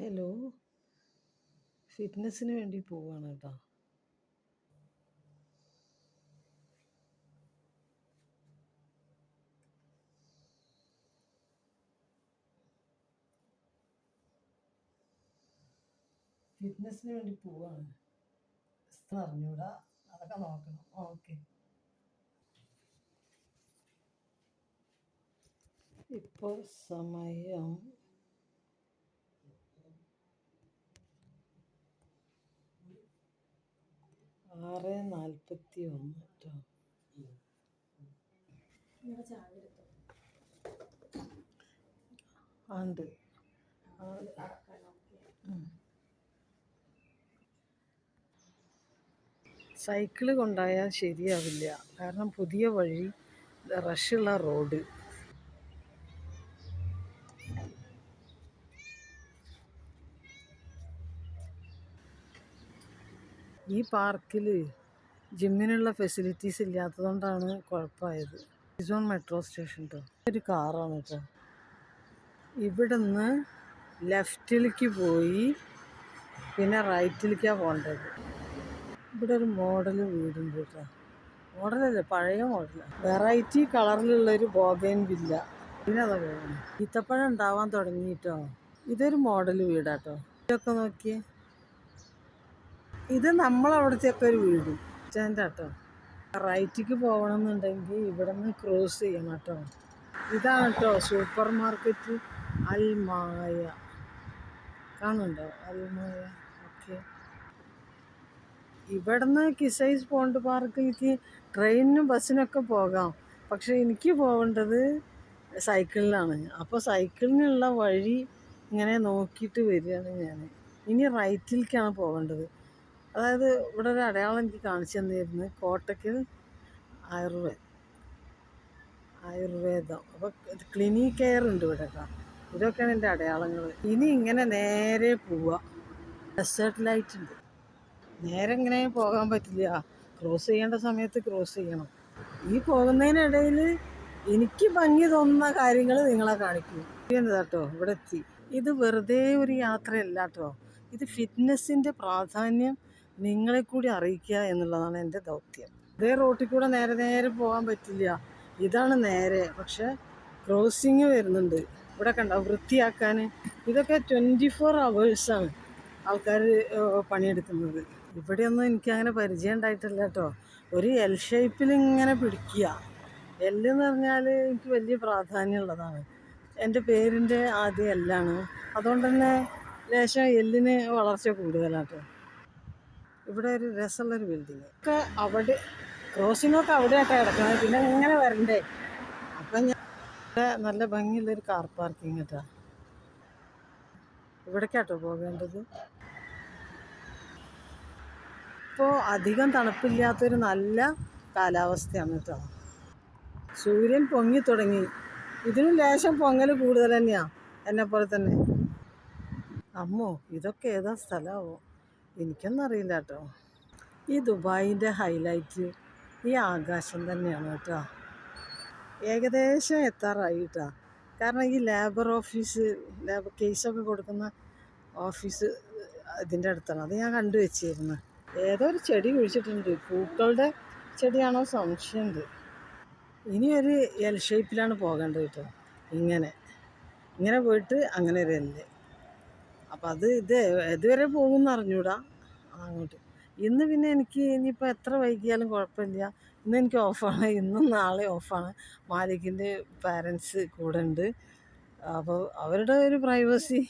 Hello. ഫിറ്റ്നസ്സിന് വേണ്ടി പോവാണ് കേട്ടോ. ഫിറ്റ്നസ്സിന് വേണ്ടി പോവാണ്. സ്ഥലം അറിഞ്ഞൂടാ. അതൊക്കെ നോക്കണം. ഓക്കെ. ഇപ്പോൾ സമയം ആറ് നാൽപ്പത്തി ഒന്ന് കേട്ടോ ആണ്ട് സൈക്കിൾ കൊണ്ടായാൽ ശരിയാവില്ല. കാരണം പുതിയ വഴി റഷുള്ള റോഡ്. ഈ പാർക്കിൽ ജിമ്മിനുള്ള ഫെസിലിറ്റീസ് ഇല്ലാത്തതുകൊണ്ടാണ് കുഴപ്പമായത്. ഇസോൺ മെട്രോ സ്റ്റേഷൻ കേട്ടോ ഒരു കാറാണ് കേട്ടോ ഇവിടുന്ന് ലെഫ്റ്റിലേക്ക് പോയി പിന്നെ റൈറ്റിലേക്കാണ് പോകേണ്ടത്. ഇവിടെ ഒരു മോഡൽ വീടുണ്ട് കേട്ടോ മോഡലല്ലേ? പഴയ മോഡലാണ് വെറൈറ്റി കളറിലുള്ള ഒരു ബോഗൈൻ വില്ല ഇതിനതാ പോകുന്നത് ഈത്തപ്പഴം ഉണ്ടാവാൻ തുടങ്ങിയിട്ടോ. ഇതൊരു മോഡൽ വീടാട്ടോ ഇതൊക്കെ നോക്കിയേ. ഇത് നമ്മളവിടുത്തെയൊക്കെ ഒരു വീട്. സ്റ്റാൻഡ് കേട്ടോ റൈറ്റിക്ക് പോകണമെന്നുണ്ടെങ്കിൽ ഇവിടെ നിന്ന് ക്രോസ് ചെയ്യണം കേട്ടോ. ഇതാണ് കേട്ടോ സൂപ്പർ മാർക്കറ്റ്. അൽമായ. കാണുന്നുണ്ടോ? അൽമായ. ഓക്കെ. ഇവിടുന്ന് കിസൈസ് പോണ്ട് പാർക്കിലേക്ക് ട്രെയിനിനും ബസ്സിനൊക്കെ പോകാം. പക്ഷേ എനിക്ക് പോകേണ്ടത് സൈക്കിളിലാണ്. അപ്പോൾ സൈക്കിളിനുള്ള വഴി ഇങ്ങനെ നോക്കിയിട്ട് വരികയാണ് ഞാൻ ഇനി റൈറ്റിലേക്കാണ് പോകേണ്ടത്. അതായത് ഇവിടെ ഒരു അടയാളം എനിക്ക് കാണിച്ചു തന്നിരുന്നു. കോട്ടയ്ക്ക് ആയുർവേദം. ആയുർവേദം അപ്പോൾ ക്ലിനിക് കെയർ ഉണ്ട് ഇവിടെ ഇതൊക്കെയാണ് എന്റെ അടയാളങ്ങൾ. ഇനി ഇങ്ങനെ നേരെ പോവുക ഡെസേർട്ട് ലൈറ്റ് ഉണ്ട്. നേരെ ഇങ്ങനെ പോകാൻ പറ്റില്ല. ക്രോസ് ചെയ്യേണ്ട സമയത്ത് ക്രോസ് ചെയ്യണം. ഈ പോകുന്നതിനിടയിൽ എനിക്ക് ഭംഗി തോന്നുന്ന കാര്യങ്ങൾ നിങ്ങളെ കാണിക്കും. കേട്ടോ? ഇവിടെ എത്തി. ഇത് വെറുതെ ഒരു യാത്രയല്ല കേട്ടോ. ഇത് ഫിറ്റ്നസ്സിന്റെ പ്രാധാന്യം നിങ്ങളെ കൂടി അറിയിക്കുക എന്നുള്ളതാണ് എന്റെ ദൗത്യം. ഇതേ റോട്ടിൽ കൂടെ നേരെ നേരെ പോകാൻ പറ്റില്ല. ഇതാണ് നേരെ. പക്ഷെ ക്രോസിങ് വരുന്നുണ്ട്. ഇവിടെ കണ്ട വൃത്തിയാക്കാൻ. ഇതൊക്കെ ട്വന്റി ഫോർ അവേഴ്സാണ് ആൾക്കാർ പണിയെടുക്കുന്നത്. ഇവിടെയൊന്നും എനിക്ക് അങ്ങനെ പരിചയം ഉണ്ടായിട്ടില്ല കേട്ടോ. ഒരു എൽ ഷേപ്പിൽ ഇങ്ങനെ പിടിക്കുക. എല്ലെന്ന് പറഞ്ഞാൽ എനിക്ക് വലിയ പ്രാധാന്യമുള്ളതാണ് എന്റെ പേരിന്റെ ആദ്യം എല്ലാണ് അതുകൊണ്ട് തന്നെ ലേശം എല്ലിന് വളർച്ച കൂടുതലാട്ടോ ഇവിടെ ഒരു രസമുള്ളൊരു ബിൽഡിങ് ഒക്കെ അവിടെ ക്രോസിങ്ങൊക്കെ അവിടെയായിട്ടാണ് കിടക്കുന്നത്. പിന്നെ ഇങ്ങനെ വരണ്ടേ? അപ്പം ഞാൻ നല്ല ഭംഗിയുള്ളൊരു കാർ പാർക്കിംഗ് കേട്ടോ ഇവിടേക്കാട്ടോ പോകേണ്ടത്. ഇപ്പോൾ അധികം തണുപ്പില്ലാത്തൊരു നല്ല കാലാവസ്ഥയാണ് കേട്ടോ. സൂര്യൻ പൊങ്ങി തുടങ്ങി. ഇതിനും ലേശം പൊങ്ങൽ കൂടുതൽ തന്നെയാണ് എന്നെ പോലെ തന്നെ. അമ്മോ ഇതൊക്കെ ഏതാ സ്ഥലമാവോ എനിക്കൊന്നും അറിയില്ല കേട്ടോ. ഈ ദുബായിന്റെ ഹൈലൈറ്റ് ഈ ആകാശം തന്നെയാണ് കേട്ടോ. ഏകദേശം എത്താറായി കേട്ടോ. കാരണം ഈ ലേബർ ഓഫീസ് ലേബർ കേസൊക്കെ കൊടുക്കുന്ന ഓഫീസ് ഇതിന്റെ അടുത്താണ്. അത് ഞാൻ കണ്ടു വെച്ചിരുന്നു. ഏതോ ഒരു ചെടി കുഴിച്ചിട്ടുണ്ട്. പൂക്കളുടെ ചെടിയാണോ സംശയമുണ്ട്. ഇനി ഒരു എൽ ഷേപ്പിലാണ് പോകേണ്ടത് കേട്ടോ. ഇങ്ങനെ. ഇങ്ങനെ പോയിട്ട് അങ്ങനെ ഒരു എല്ല് അപ്പം അത് ഇത് ഇതുവരെ പോകുമെന്ന് അറിഞ്ഞൂടാ. അങ്ങോട്ട്. ഇന്ന് പിന്നെ എനിക്ക് ഇനിയിപ്പോൾ എത്ര വൈകിയാലും കുഴപ്പമില്ല. ഇന്ന് എനിക്ക് ഓഫാണ്. ഇന്നും നാളെ ഓഫാണ്. മാലിക്കിന്റെ പാരൻസ് കൂടെ ഉണ്ട്. അപ്പോൾ അവരുടെ ഒരു പ്രൈവസി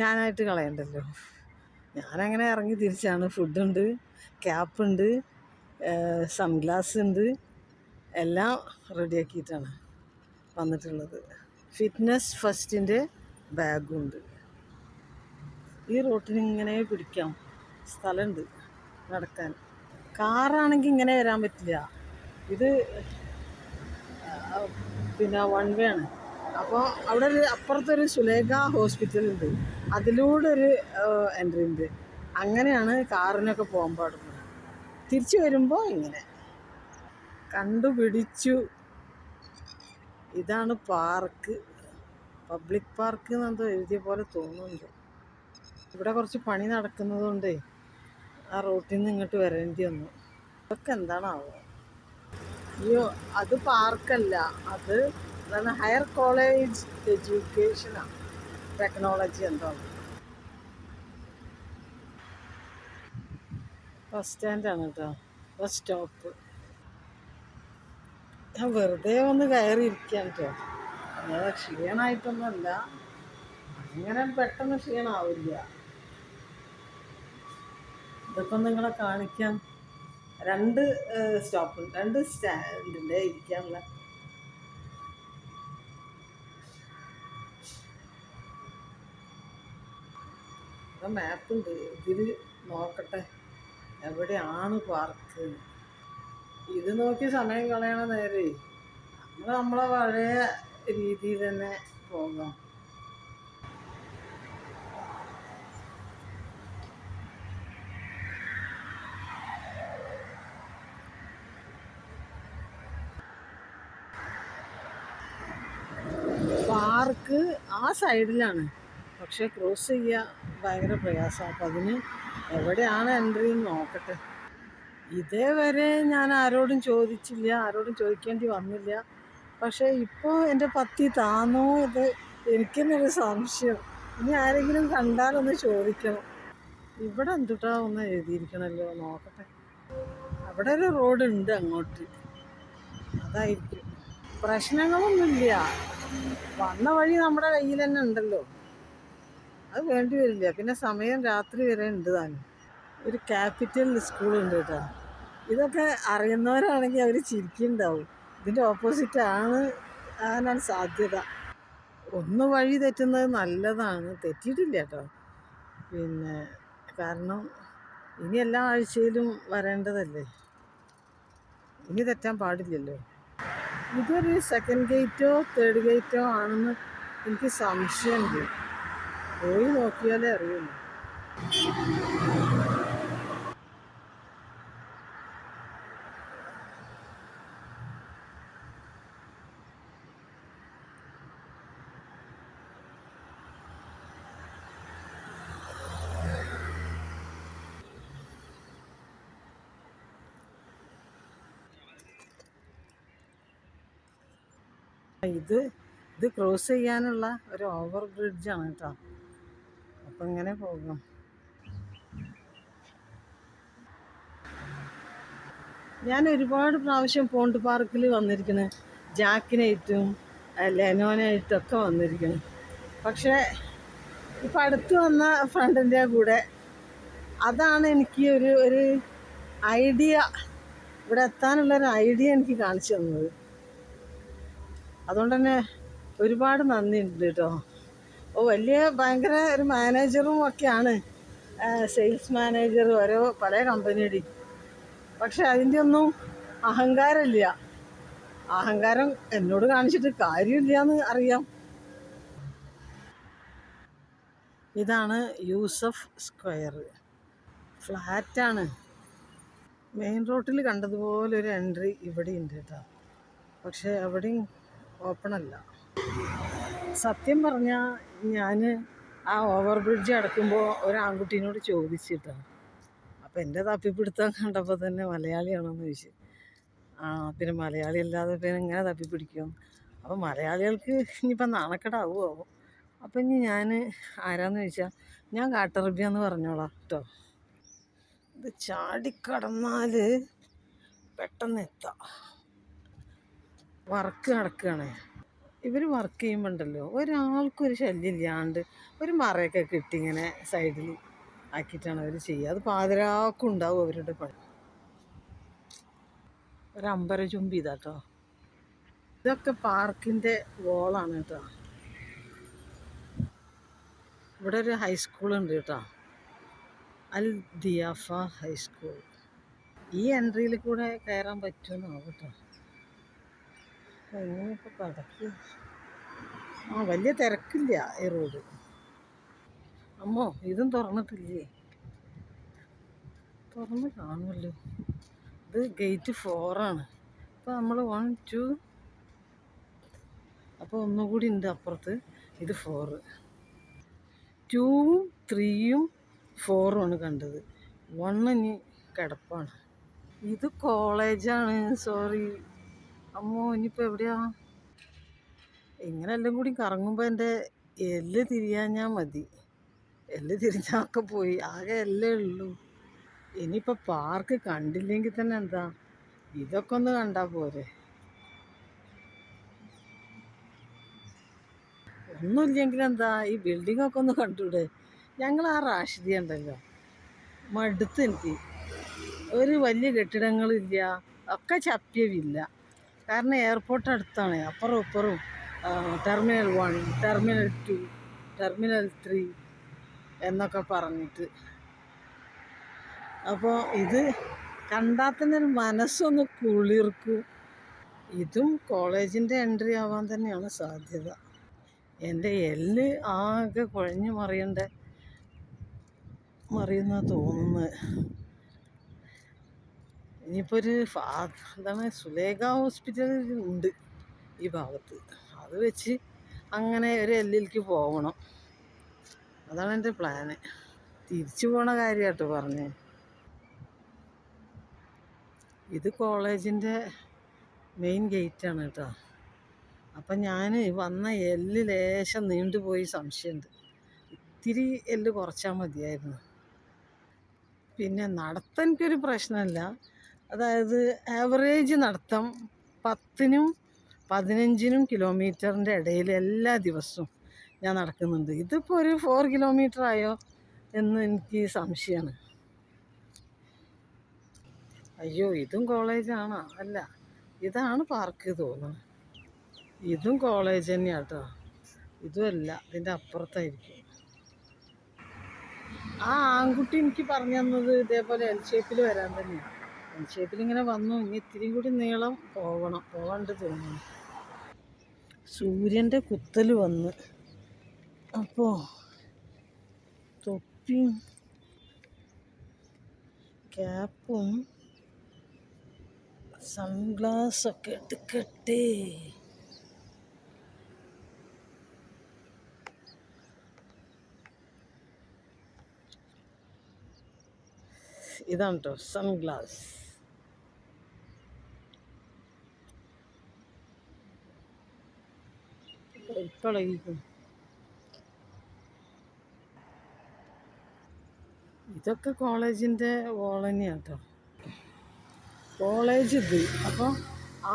ഞാനായിട്ട് കളയണ്ടല്ലോ. ഞാനങ്ങനെ ഇറങ്ങി തിരിച്ചാണ്. ഫുഡുണ്ട് ക്യാപ്പുണ്ട് സൺഗ്ലാസ് ഉണ്ട് എല്ലാം റെഡിയാക്കിയിട്ടാണ് വന്നിട്ടുള്ളത്. ഫിറ്റ്നസ് ഫസ്റ്റിന്റെ ബാഗുണ്ട് ഈ റോട്ടിന് ഇങ്ങനെ പിടിക്കാം. സ്ഥലമുണ്ട് നടക്കാൻ. കാറാണെങ്കിൽ ഇങ്ങനെ വരാൻ പറ്റില്ല. ഇത് പിന്നെ വൺ വേ ആണ്. അപ്പോൾ അവിടെ ഒരു അപ്പുറത്തൊരു സുലേഖ ഹോസ്പിറ്റൽ ഉണ്ട് അതിലൂടെ ഒരു എൻട്രി ഉണ്ട് അങ്ങനെയാണ് കാറിനൊക്കെ പോകാൻ പാടുന്നത്. തിരിച്ചു വരുമ്പോൾ ഇങ്ങനെ. കണ്ടുപിടിച്ചു. ഇതാണ് പാർക്ക്. പബ്ലിക് പാർക്ക് എന്നെന്തോ എഴുതിയ പോലെ തോന്നുന്നുണ്ട്. ഇവിടെ കുറച്ച് പണി നടക്കുന്നതുകൊണ്ടേ ആ റൂട്ടിൽ നിന്ന് ഇങ്ങോട്ട് വരേണ്ടി വന്നു. അതൊക്കെ എന്താണാവോ? അയ്യോ അത് പാർക്കല്ല. അത് എന്താണ് ഹയർ കോളേജ് എഡ്യൂക്കേഷനാണ് ടെക്നോളജി എന്താണ് ബസ് സ്റ്റാൻഡാണ് കേട്ടോ. Bus stop. ഞാൻ വെറുതെ ഒന്ന് കയറി ഇരിക്കുകയാണ് കേട്ടോ. അല്ലാതെ ക്ഷീണമായിട്ടൊന്നുമല്ല. അങ്ങനെ പെട്ടെന്ന് ക്ഷീണമാവില്ല. ഇതൊക്കെ നിങ്ങളെ കാണിക്കാം. രണ്ട് സ്റ്റോപ്പ് രണ്ട് സ്റ്റാൻഡിന്റെ ഇരിക്കാനുള്ള. മാപ്പുണ്ട് ഇതിൽ നോക്കട്ടെ. എവിടെയാണ് പാർക്ക് ഇത് നോക്കി സമയം കളയണ നേരെ. നമ്മൾ നമ്മളെ പഴയ രീതിയിൽ തന്നെ പോകാം. പാർക്ക് ആ സൈഡിലാണ്. പക്ഷെ ക്രോസ് ചെയ്യാൻ ഭയങ്കര പ്രയാസമാണ് അപ്പം അതിന് എവിടെയാണ് എൻട്രി എന്ന് നോക്കട്ടെ. ഇതേവരെ ഞാൻ ആരോടും ചോദിച്ചില്ല. ആരോടും ചോദിക്കേണ്ടി വന്നില്ല. പക്ഷേ ഇപ്പോൾ എന്റെ പത്തി താന്നോ ഇത് എനിക്കെന്നൊരു സംശയം. ഇനി ആരെങ്കിലും കണ്ടാലൊന്ന് ചോദിക്കണം. ഇവിടെ എന്തുട്ടാ ഒന്ന് എഴുതിയിരിക്കണല്ലോ നോക്കട്ടെ. അവിടെ ഒരു റോഡ് ഉണ്ട് അങ്ങോട്ട്. അതായിരിക്കും. പ്രശ്നങ്ങളൊന്നുമില്ല. വന്ന വഴി നമ്മുടെ കയ്യിൽ തന്നെ ഉണ്ടല്ലോ. അത് വേണ്ടി വരില്ല. പിന്നെ സമയം രാത്രി വരെ ഉണ്ട് താനും. ഒരു ക്യാപിറ്റൽ സ്കൂളുണ്ട് കേട്ടോ. ഇതൊക്കെ അറിയുന്നവരാണെങ്കിൽ അവർ ചിരിക്കുന്നുണ്ടാവും. ഇതിന്റെ ആണ് ആകാനാണ് സാധ്യത. ഒന്ന് വഴി തെറ്റുന്നത് നല്ലതാണ്. തെറ്റിയിട്ടില്ല കേട്ടോ. പിന്നെ കാരണം ഇനി എല്ലാ ആഴ്ചയിലും വരേണ്ടതല്ലേ? ഇനി തെറ്റാൻ പാടില്ലല്ലോ. ഇതൊരു സെക്കൻഡ് ഗേറ്റോ തേർഡ് ഗേറ്റോ ആണെന്ന് എനിക്ക് സംശയമുണ്ട്. പോയി നോക്കിയാലേ അറിയുള്ളൂ. ഇത് ഇത് ക്രോസ് ചെയ്യാനുള്ള ഒരു ഓവർ ബ്രിഡ്ജാണ് കേട്ടോ. അപ്പം ഇങ്ങനെ പോകും. ഞാൻ ഒരുപാട് പ്രാവശ്യം പോണ്ട് പാർക്കിൽ വന്നിരിക്കണ്. ജാക്കിനായിട്ടും ലെനോനായിട്ടും ഒക്കെ പക്ഷേ ഇപ്പം അടുത്ത് വന്ന ഫ്രണ്ടിന്റെ കൂടെ അതാണ് എനിക്ക് ഒരു ഒരു ഐഡിയ ഇവിടെ എത്താനുള്ളൊരു ഐഡിയ എനിക്ക് കാണിച്ചു തന്നത്. അതുകൊണ്ട് തന്നെ ഒരുപാട് നന്ദിയുണ്ട് കേട്ടോ ഓ വലിയ ഭയങ്കര ഒരു മാനേജറും ഒക്കെയാണ്. സെയിൽസ് മാനേജർ ഓരോ പല കമ്പനിയുടെയും. പക്ഷെ അതിന്റെ ഒന്നും അഹങ്കാരമില്ല. അഹങ്കാരം എന്നോട് കാണിച്ചിട്ട് കാര്യമില്ല എന്ന് അറിയാം. ഇതാണ് യൂസഫ് സ്ക്വയർ. ഫ്ലാറ്റാണ്. മെയിൻ റോട്ടിൽ കണ്ടതുപോലെ ഒരു എൻട്രി ഇവിടെ ഉണ്ട് കേട്ടോ പക്ഷേ അവിടെയും ഓപ്പൺ അല്ല സത്യം പറഞ്ഞാൽ ഞാൻ ആ ഓവർ ബ്രിഡ്ജ് അടക്കുമ്പോൾ ഒരു ആൺകുട്ടീനോട് ചോദിച്ചിട്ടാണ് അപ്പോൾ എന്റെ തപ്പിപ്പിടുത്തം കണ്ടപ്പോൾ തന്നെ മലയാളിയാണോന്ന് ചോദിച്ചു. ആ പിന്നെ മലയാളി അല്ലാതെ പിന്നെ എങ്ങനെ തപ്പിപ്പിടിക്കും? അപ്പോൾ മലയാളികൾക്ക് ഇനിയിപ്പം നാണക്കെടാവുമോ അപ്പം ഇനി ഞാൻ ആരാന്ന് ചോദിച്ചാൽ ഞാൻ കാട്ടറബിയാന്ന് പറഞ്ഞോളാം കേട്ടോ ഇത് ചാടിക്കടന്നാൽ പെട്ടെന്ന് എത്താം വർക്ക് നടക്കുകയാണ് ഇവർ വർക്ക് ചെയ്യുമ്പോണ്ടല്ലോ ഒരാൾക്കും ഒരു ശല്യം ഇല്ലാണ്ട് ഒരു മറയൊക്കെ കിട്ടി ഇങ്ങനെ സൈഡിൽ ആക്കിയിട്ടാണ് അവർ ചെയ്യുക. അത് പാതിരാക്കും ഉണ്ടാവും അവരുടെ പണി. ഒരമ്പര ചുമ്പി ഇതാട്ടോ. ഇതൊക്കെ പാർക്കിന്റെ വോളാണ് കേട്ടോ. ഇവിടെ ഒരു ഹൈസ്കൂൾ ഉണ്ട് കേട്ടോ. അൽ ദിയാഫ ഹൈസ്കൂൾ ഈ എൻട്രിയിൽ കൂടെ കയറാൻ പറ്റുമെന്നാവും കേട്ടോ. എങ്ങനെ ഇപ്പോൾ കടക്ക് ആ വലിയ തിരക്കില്ല ഈ റോഡ്. അമ്മോ ഇതും തുറന്നിട്ടില്ലേ? തുറന്ന് കാണുമല്ലോ. ഇത് ഗേറ്റ് ഫോറാണ്. അപ്പോൾ നമ്മൾ വൺ ടു അപ്പോൾ ഒന്നുകൂടി ഉണ്ട് അപ്പുറത്ത്. ഇത് ഫോറ്. ടൂവും ത്രീയും ഫോറും ആണ് കണ്ടത്. വണ്ണിനി കിടപ്പാണ്. ഇത് കോളേജാണ് സോറി അമ്മോ ഇനിയിപ്പോൾ എവിടെയാ? ഇങ്ങനെ എല്ലാം കൂടി കറങ്ങുമ്പോൾ എന്റെ എല്ല് തിരിയാഞ്ഞാൽ മതി. എല്ല് തിരിഞ്ഞാക്കെ പോയി. ആകെ എല്ലേ ഉള്ളൂ. ഇനിയിപ്പോൾ പാർക്ക് കണ്ടില്ലെങ്കിൽ തന്നെ എന്താ? ഇതൊക്കെ ഒന്ന് കണ്ടാൽ പോരെ. ഒന്നുമില്ലെങ്കിൽ എന്താ? ഈ ഒക്കെ ഒന്ന് കണ്ടൂടെ. ഞങ്ങൾ ആ റാഷിദി ഉണ്ടല്ലോ. മടുത്ത് എനിക്ക്. ഒരു വലിയ കെട്ടിടങ്ങളില്ല. ഒക്കെ ചപ്പിയവില്ല. കാരണം എയർപോർട്ട് അടുത്താണ്. അപ്പുറം ഇപ്പുറവും terminal one terminal two terminal three എന്നൊക്കെ പറഞ്ഞിട്ട്. അപ്പോൾ ഇത് കണ്ടാൽ തന്നെ ഒരു മനസ്സൊന്ന് കുളിർക്കും. ഇതും കോളേജിന്റെ എൻട്രി ആവാൻ തന്നെയാണ് സാധ്യത. എന്റെ എല്ല് ആകെ കുഴഞ്ഞു മറിയണ്ട മറിയുന്ന തോന്നുന്നത്. ഇനിയിപ്പോൾ ഒരു എന്താണ് സുലേഖ ഹോസ്പിറ്റൽ ഉണ്ട് ഈ ഭാഗത്ത്. അത് വെച്ച് അങ്ങനെ ഒരു എല്ലിലേക്ക് പോകണം. അതാണ് എന്റെ പ്ലാന്. തിരിച്ചു പോണ കാര്യമാട്ടോ പറഞ്ഞേ. ഇത് കോളേജിന്റെ മെയിൻ ഗേറ്റാണ് കേട്ടോ. അപ്പം ഞാൻ വന്ന എല്ല് ലേശം നീണ്ടുപോയി സംശയമുണ്ട് ഇത്തിരി എല്ല് കുറച്ചാൽ മതിയായിരുന്നു. പിന്നെ നടത്തം എനിക്കൊരു പ്രശ്നമല്ല അതായത് ആവറേജ് നടത്തം പത്തിനും പതിനഞ്ചിനും കിലോമീറ്ററിന്റെ ഇടയിൽ എല്ലാ ദിവസവും ഞാൻ നടക്കുന്നുണ്ട്. ഇതിപ്പോൾ ഒരു ഫോർ കിലോമീറ്റർ ആയോ എന്ന് എനിക്ക് സംശയമാണ് അയ്യോ ഇതും കോളേജാണോ അല്ല ഇതാണ് പാർക്ക് തോന്നുന്നത് ഇതും കോളേജ് തന്നെയാണ് കേട്ടോ ഇതുമല്ല ഇതിന്റെ അപ്പുറത്തായിരിക്കും. ആ ആൺകുട്ടി എനിക്ക് പറഞ്ഞു തന്നത് ഇതേപോലെ എൽ ഷേപ്പിൽ വരാൻ തന്നെയാണ് ഇങ്ങനെ വന്നു. ഇനി ഇത്തിരി കൂടി നീളം പോകണം പോകാണ്ട് തോന്നുന്നു. സൂര്യന്റെ കുത്തൽ വന്ന്. അപ്പോൾ തൊപ്പിയും ക്യാപ്പും സൺഗ്ലാസ്സൊക്കെ എടുക്കട്ടെ ഇതാണ് കേട്ടോ സൺഗ്ലാസ്. ഇപ്പളകിക്കും. ഇതൊക്കെ കോളേജിന്റെ കേട്ടോ കോളേജ് ഇത്. അപ്പോൾ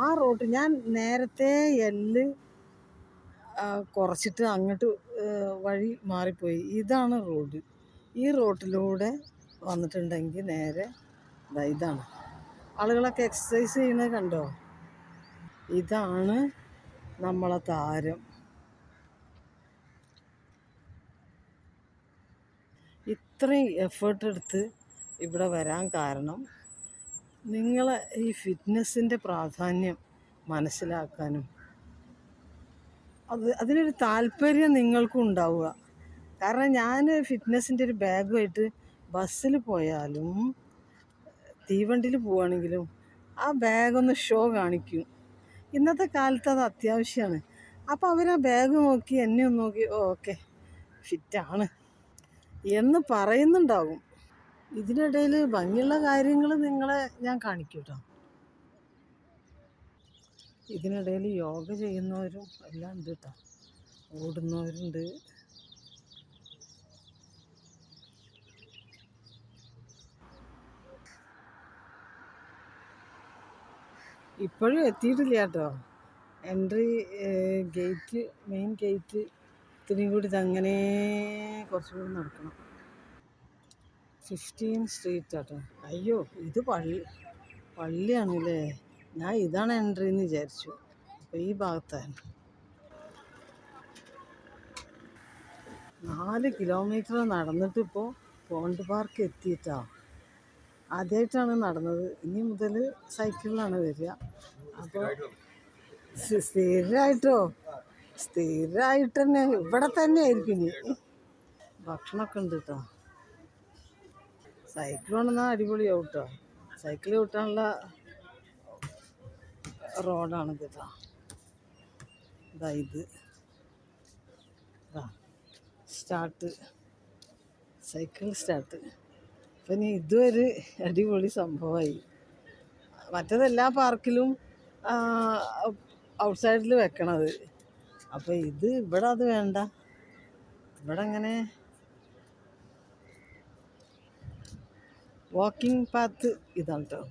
ആ റോട്ട് ഞാൻ നേരത്തെ എല്ല് കുറച്ചിട്ട് അങ്ങോട്ട് വഴി മാറിപ്പോയി. ഇതാണ് റോഡ്. ഈ റോട്ടിലൂടെ വന്നിട്ടുണ്ടെങ്കിൽ നേരെ ഇതാണ്. ആളുകളൊക്കെ എക്സസൈസ് ചെയ്യുന്നത് കണ്ടോ? ഇതാണ് നമ്മളെ താരം. ഇത്രയും എഫേർട്ട് എടുത്ത് ഇവിടെ വരാൻ കാരണം നിങ്ങളെ ഈ ഫിറ്റ്നസ്സിന്റെ പ്രാധാന്യം മനസ്സിലാക്കാനും അത് അതിനൊരു താല്പര്യം നിങ്ങൾക്കും ഉണ്ടാവുക. കാരണം ഞാൻ ഫിറ്റ്നസ്സിന്റെ ഒരു ബാഗുമായിട്ട് ബസ്സിൽ പോയാലും തീവണ്ടിയിൽ പോവുകയാണെങ്കിലും ആ ബാഗൊന്ന് ഷോ കാണിക്കും. ഇന്നത്തെ കാലത്ത് അത് അത്യാവശ്യമാണ്. അപ്പോൾ അവർ ആ ബാഗ് നോക്കി എന്നെ ഒന്ന് നോക്കി ഓക്കെ ഫിറ്റാണ് എന്ന് പറയുന്നുണ്ടാകും ഇതിനിടയിൽ ഭംഗിയുള്ള കാര്യങ്ങൾ നിങ്ങളെ ഞാൻ കാണിക്കും കേട്ടോ ഇതിനിടയിൽ യോഗ ചെയ്യുന്നവരും എല്ലാം ഉണ്ട് കേട്ടോ ഓടുന്നവരുണ്ട്. ഇപ്പോഴും എത്തിയിട്ടില്ല കേട്ടോ എൻട്രി ഗേറ്റ് മെയിൻ ഗേറ്റ് ഇത്തിരിയും കൂടി ഇതങ്ങനെ കുറച്ചും കൂടി നടക്കണം. ഫിഫ്റ്റീൻ സ്ട്രീറ്റ് ആട്ടോ. അയ്യോ ഇത് പള്ളി പള്ളിയാണല്ലേ? ഞാൻ ഇതാണ് എൻട്രി എന്ന് വിചാരിച്ചു. അപ്പോൾ ഈ ഭാഗത്താണ്. നാല് കിലോമീറ്റർ നടന്നിട്ട് ഇപ്പോൾ പോണ്ട് പാർക്ക് എത്തിയിട്ടാ. ആദ്യമായിട്ടാണ് നടന്നത്. ഇനി മുതൽ സൈക്കിളിലാണ് വരിക. അപ്പോൾ സ്ഥിരമായിട്ടോ സ്ഥിരമായിട്ട് തന്നെ ഇവിടെ തന്നെ ആയിരിക്കും ഇനി. ഭക്ഷണമൊക്കെ ഉണ്ട് കേട്ടോ സൈക്കിൾ കൊണ്ടുവന്നാൽ അടിപൊളിയാവും കേട്ടോ സൈക്കിൾ കിട്ടാനുള്ള റോഡാണ് കേട്ടോ ഇതാ. സ്റ്റാർട്ട്. Cycle start. ഇനി ഇതൊരു അടിപൊളി സംഭവമായി. മറ്റതെല്ലാ പാർക്കിലും ഔട്ട്സൈഡിൽ വെക്കണത്. അപ്പോൾ ഇത് ഇവിടെ അത് വേണ്ട. ഇവിടെ അങ്ങനെ വാക്കിംഗ് പാത്ത് ഇതാണ് കേട്ടോ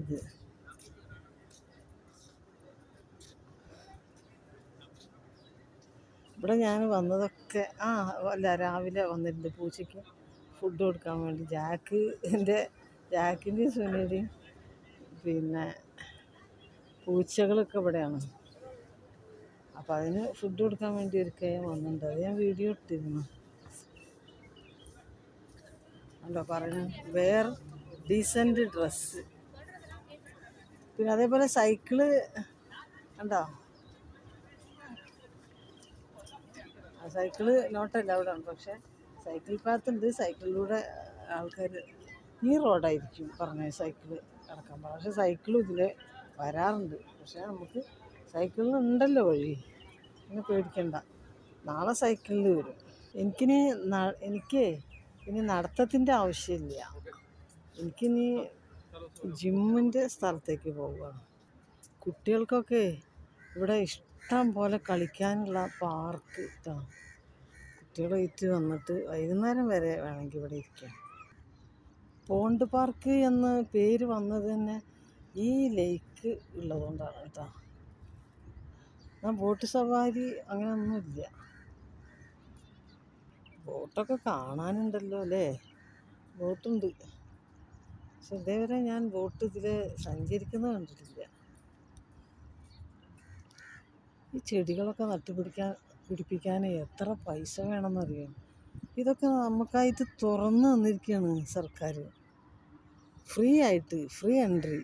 ഇത്. ഇവിടെ ഞാൻ വന്നതൊക്കെ ആ അല്ല രാവിലെ വന്നിട്ടുണ്ട് പൂച്ചയ്ക്ക് ഫുഡ് കൊടുക്കാൻ വേണ്ടി. ജാക്ക് എന്റെ ജാക്കിന്റെയും സുനിയുടെയും പിന്നെ പൂച്ചകളൊക്കെ ഇവിടെയാണ്. അപ്പോൾ അതിന് ഫുഡ് കൊടുക്കാൻ വേണ്ടി ഒരുക്കെ ഞാൻ വന്നിട്ടുണ്ട്. അത് ഞാൻ വീഡിയോ ഇട്ടിരുന്നു അല്ലോ പറഞ്ഞു വേർ ഡീസന്റ് ഡ്രസ്സ് പിന്നെ അതേപോലെ സൈക്കിൾ കണ്ടോ? ആ സൈക്കിൾ നോട്ടല്ല അവിടെ ഉണ്ട് പക്ഷേ സൈക്കിൾ പാത്ത് ഉണ്ട്. സൈക്കിളിലൂടെ ആൾക്കാർ ഈ റോഡായിരിക്കും പറഞ്ഞ സൈക്കിൾ കിടക്കാൻ പക്ഷേ സൈക്കിളും ഇതിൽ വരാറുണ്ട്. പക്ഷേ നമുക്ക് സൈക്കിളിൽ ഉണ്ടല്ലോ വഴി. പിന്നെ പേടിക്കണ്ട. നാളെ സൈക്കിളിൽ വരും. എനിക്കിനി എനിക്ക് ഇനി നടത്തത്തിന്റെ ആവശ്യമില്ല. എനിക്കിനി ജിമ്മിന്റെ സ്ഥലത്തേക്ക് പോവുകയാണ്. കുട്ടികൾക്കൊക്കെ ഇവിടെ ഇഷ്ടം പോലെ കളിക്കാനുള്ള പാർക്ക് ഇതാണ്. ഇറ്റ് വന്നിട്ട് വൈകുന്നേരം വരെ വേണമെങ്കിൽ ഇവിടെ ഇരിക്കാം. പോണ്ട് പാർക്ക് എന്ന് പേര് വന്നത് തന്നെ ഈ ലേക്ക് ഉള്ളതുകൊണ്ടാണ് കേട്ടോ. ഞാൻ ബോട്ട് സവാരി അങ്ങനെയൊന്നുമില്ല ബോട്ടൊക്കെ കാണാനുണ്ടല്ലോ അല്ലേ? ബോട്ടുണ്ട്. പക്ഷെ ഇതേവരെ ഞാൻ ബോട്ട് ഇതിൽ സഞ്ചരിക്കുന്നത് കണ്ടിട്ടില്ല. ഈ ചെടികളൊക്കെ നട്ടുപിടിക്കാൻ പിടിപ്പിക്കാൻ എത്ര പൈസ വേണമെന്നറിയാം? ഇതൊക്കെ നമുക്കായിട്ട് തുറന്നു തന്നിരിക്കുകയാണ് സർക്കാർ. ഫ്രീ ആയിട്ട് free entry.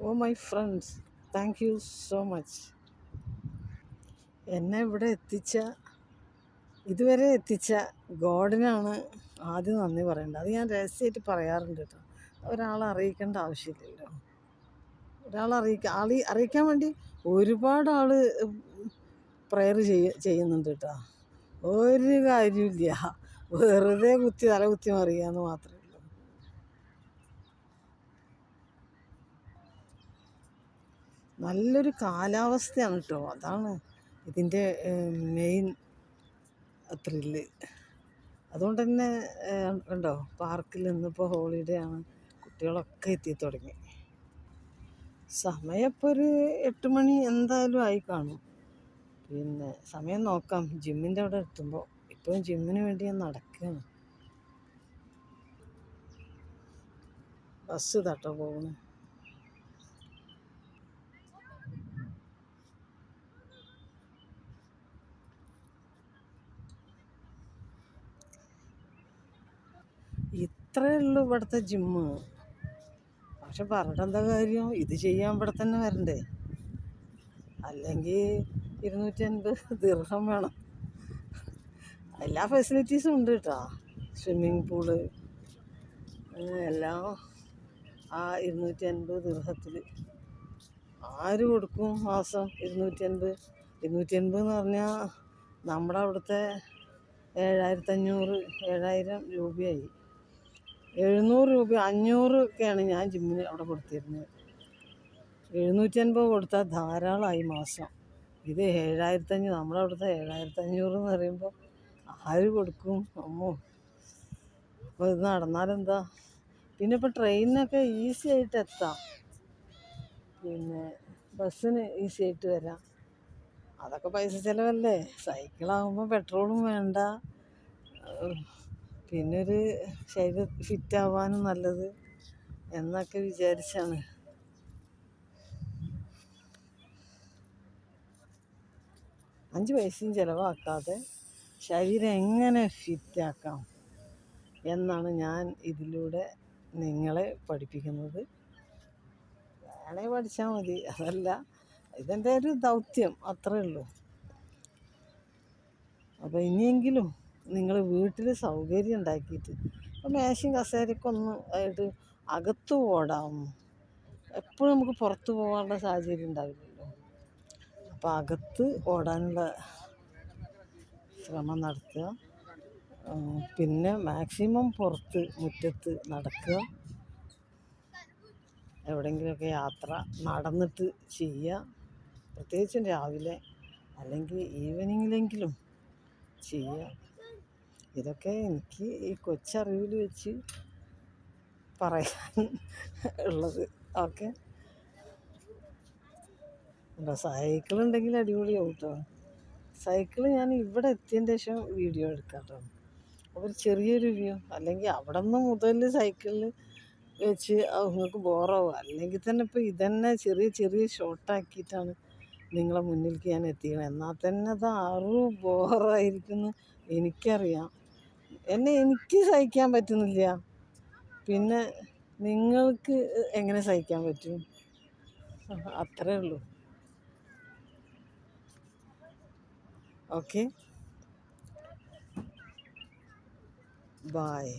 Oh my friends. Thank you so much എന്നെ ഇവിടെ എത്തിച്ച ഇതുവരെ എത്തിച്ച ഗോഡിനാണ് ആദ്യം നന്ദി പറയേണ്ടത്. അത് ഞാൻ രഹസ്യമായിട്ട് പറയാറുണ്ട് കേട്ടോ. ഒരാളെ അറിയിക്കേണ്ട ആവശ്യമില്ലല്ലോ. ഒരാളെ അറിയിക്കുക ആളി അറിയിക്കാൻ വേണ്ടി ഒരുപാട് ആൾ പ്രയർ ചെയ്യ ചെയ്യുന്നുണ്ട് കേട്ടോ. ഒരു കാര്യമില്ല വെറുതെ കുത്തി തല കുത്തി മറിയാന്ന് മാത്രമേ ഉള്ളൂ നല്ലൊരു കാലാവസ്ഥയാണ് കേട്ടോ അതാണ് ഇതിന്റെ മെയിൻ ത്രില്ല്. അതുകൊണ്ട് തന്നെ ഉണ്ടോ പാർക്കിൽ ഇന്നിപ്പോൾ ഹോളിഡേ ആണ് കുട്ടികളൊക്കെ എത്തി തുടങ്ങി. സമയം ഇപ്പോൾ ഒരു എട്ട് മണി എന്തായാലും ആയി കാണും. പിന്നെ സമയം നോക്കാം. ജിമ്മിന്റെ അവിടെ എത്തുമ്പോൾ ഇപ്പോഴും ജിമ്മിന് വേണ്ടി ഞാൻ നടക്കുകയാണ് ബസ് തട്ടോ പോകുന്നു ഇത്രയേ ഉള്ളൂ ഇവിടുത്തെ ജിമ്മ്. പക്ഷെ പറഞ്ഞിട്ട് എന്താ കാര്യം? ഇത് ചെയ്യാൻ ഇവിടെ തന്നെ വരണ്ടേ? അല്ലെങ്കിൽ ഇരുന്നൂറ്റി അൻപത് ദീർഘം വേണം. എല്ലാ ഫെസിലിറ്റീസും ഉണ്ട് കേട്ടോ. സ്വിമ്മിങ് പൂൾ എല്ലാം ആ ഇരുന്നൂറ്റി അൻപത് ദീർഘത്തിൽ. ആര് കൊടുക്കും മാസം ഇരുന്നൂറ്റി അൻപത് ഇരുന്നൂറ്റി അൻപത് എന്ന് പറഞ്ഞാൽ നമ്മുടെ അവിടുത്തെ ഏഴായിരത്തഞ്ഞൂറ് ഏഴായിരം രൂപയായി. എഴുന്നൂറ് രൂപ അഞ്ഞൂറ് ഒക്കെയാണ് ഞാൻ ജിമ്മിന് അവിടെ കൊടുത്തിരുന്നത്. എഴുന്നൂറ്റി അൻപത് കൊടുത്താൽ ധാരാളമായി മാസം. ഇത് ഏഴായിരത്തഞ്ഞൂറ് നമ്മുടെ അവിടുത്തെ ഏഴായിരത്തഞ്ഞൂറ് എന്ന് പറയുമ്പോൾ ആര് കൊടുക്കും? അമ്മോ. അപ്പോൾ ഇത് നടന്നാലെന്താ? പിന്നെ ഇപ്പോൾ ട്രെയിനിനൊക്കെ ഈസി ആയിട്ട് എത്താം. പിന്നെ ബസ്സിന് ഈസി ആയിട്ട് വരാം. അതൊക്കെ പൈസ ചിലവല്ലേ? സൈക്കിളാകുമ്പോൾ പെട്രോളും വേണ്ട. പിന്നെ ഒരു ശരീരം ഫിറ്റാവാനും നല്ലത് എന്നൊക്കെ വിചാരിച്ചാണ്. അഞ്ച് പൈസയും ചിലവാക്കാതെ ശരീരം എങ്ങനെ ഫിറ്റാക്കാം എന്നാണ് ഞാൻ ഇതിലൂടെ നിങ്ങളെ പഠിപ്പിക്കുന്നത്. വേണേ പഠിച്ചാൽ മതി. അതല്ല ഇതെന്റെ ഒരു ദൗത്യം അത്രേ ഉള്ളൂ. അപ്പോൾ ഇനിയെങ്കിലും നിങ്ങൾ വീട്ടിൽ സൗകര്യം ഉണ്ടാക്കിയിട്ട് ഇപ്പോൾ മേശയും കസേരക്കൊന്നും ആയിട്ട് അകത്ത് ഓടാം എപ്പോഴും നമുക്ക് പുറത്ത് പോകാനുള്ള സാഹചര്യം ഉണ്ടാവില്ലല്ലോ. അപ്പോൾ അകത്ത് ഓടാനുള്ള ശ്രമം നടത്തുക. പിന്നെ മാക്സിമം പുറത്ത് മുറ്റത്ത് നടക്കുക. എവിടെയെങ്കിലുമൊക്കെ യാത്ര നടന്നിട്ട് ചെയ്യുക. പ്രത്യേകിച്ചും രാവിലെ അല്ലെങ്കിൽ ഈവനിങ്ങിലെങ്കിലും ചെയ്യുക. ഇതൊക്കെ എനിക്ക് ഈ കൊച്ചറിവിൽ വെച്ച് പറയാൻ ഉള്ളത്. ഓക്കെ. അല്ല സൈക്കിൾ ഉണ്ടെങ്കിൽ അടിപൊളിയാവും കേട്ടോ സൈക്കിൾ ഞാൻ ഇവിടെ എത്തിയതിന്റെ ശേഷം വീഡിയോ എടുക്കാം കേട്ടോ ഒരു ചെറിയൊരു വ്യൂ. അല്ലെങ്കിൽ അവിടെ നിന്ന് മുതൽ സൈക്കിളിൽ വെച്ച് നിങ്ങൾക്ക് ബോറാവും. അല്ലെങ്കിൽ തന്നെ ഇപ്പോൾ ഇതന്നെ ചെറിയ ചെറിയ ഷോർട്ടാക്കിയിട്ടാണ് നിങ്ങളെ മുന്നിലേക്ക് ഞാൻ എത്തിക്കണം. എന്നാൽ തന്നെ അത് ആറും ബോറായിരിക്കുന്നു എനിക്കറിയാം. എന്നെ എനിക്ക് സഹിക്കാൻ പറ്റുന്നില്ല. പിന്നെ നിങ്ങൾക്ക് എങ്ങനെ സഹിക്കാൻ പറ്റും? അത്രേ ഉള്ളൂ. ഓക്കെ. ബായ്